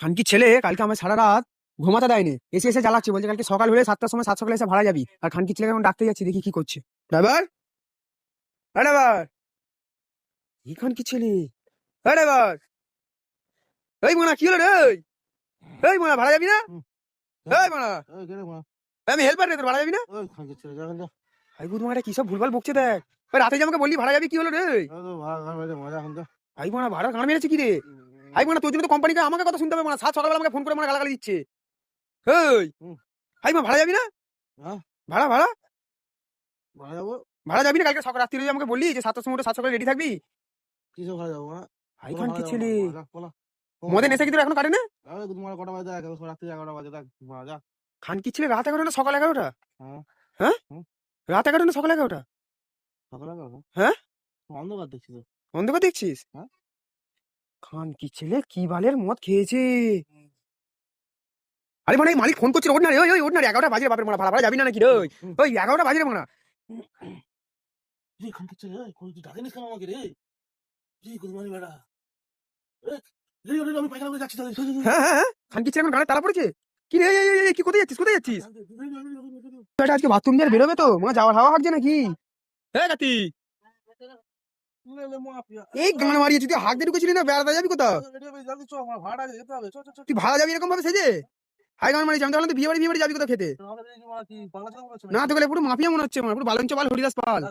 খানকি ছেলে কালকে আমার সারা রাত ঘুমাতে দেয়নি। এসে এসে জ্বালাচ্ছে বলছে কালকে সকাল হলে সাতটার সময় সাত সকালে এসে ভাড়া যাবি। আর খানকি ছেলেকে এখন ডাকতে যাচ্ছি দেখি কি করছে। ড্রাইভার? হ্যাঁ ড্রাইভার? এই খানকি ছেলে? হ্যাঁ ড্রাইভার? এই মোনা কি হলো রে? এই মোনা ভাড়া যাবি না? এই মোনা। আমি হেল্পার রে তোর ভাড়া যাবি না? ওই খানকে ছেড়ে যাবেন না বুধ মারা কি সব ভুলভাল বকছে দেখ। রাতে যে আমাকে বললি ভাড়া যাবি কি হলো রে? ভাড়া মজা এখন তো। ভাই মোনা ভাড়া গান মেরেছে কি রে? ভাই মোনা তোর জন্য তো কোম্পানিকে আমাকে কথা শুনতে হবে মোনা সাত সকালবেলা আমাকে ফোন করে মোনা গালাগালি দিচ্ছে। এই হুম। ভাই মা ভাড়া যাবি না? হ্যাঁ। ভাড়া ভাড়া? ভাড়া যাব? ভাড়া যাবি না? কালকে সকাল রাত্রি আমাকে বললি যে সাতটার সময় সাত সকালে রেডি থাকবি? ভাড়া যাব না ভাই খান কি ছেলে? মদে নেশা কি তোর এখনও কাটে না? তোমার কটা বাজে রাত্রি এগারোটা বাজে দেখ যা। খান কি ছেলে রাত এগারোটা না সকাল এগারোটা? হ্যাঁ। হ্যাঁ? রাত এগারোটা না সকাল এগারোটা? সকালে এগারোটা? হ্যাঁ? অন্ধকার দেখছি তো। অন্ধকার দেখছিস? হ্যাঁ। খান কি ছেলে কি বালের মদ খেয়েছে আরে মানে মালিক ফোন করছিল ওর না রে, ওই ওই ওর না রে, এগারোটা বাজে বাপের মারা ভাড়া ভাড়া যাবি না নাকি রে ওই? ওই এগারোটা বাজে রে মারা এই খানকে ছেলে তুই ডাকিনিস কেন আমাকে রে বেড়া এই, এই, এই, আমি পায়খানা করে যাচ্ছি তাহলে হ্যাঁ হ্যাঁ হ্যাঁ খান কি ছেলে এখন গাড়ি তালা পড়েছে কি রে কি কোথায় যাচ্ছিস কোথায় যাচ্ছিস আজকে বাথরুম দিয়ে বেরোবে তো মনে হয় যাওয়ার হাওয়া হাঁকছে নাকি হ্যাঁ কাতি এই গান মারিয়ে তুই হাত দিয়ে ঢুকেছিলি না বেড়াতে যাবি কোথাও তুই ভাড়া যাবি এরকম ভাবে সেজে হাই গান মারিয়ে আমি তো বিয়ে বাড়ি বিয়ে বাড়ি যাবি কোথাও খেতে না তো গেলে পুরো মাফিয়া মনে হচ্ছে আমার পুরো বালঞ্চ পাল হরিদাস পাল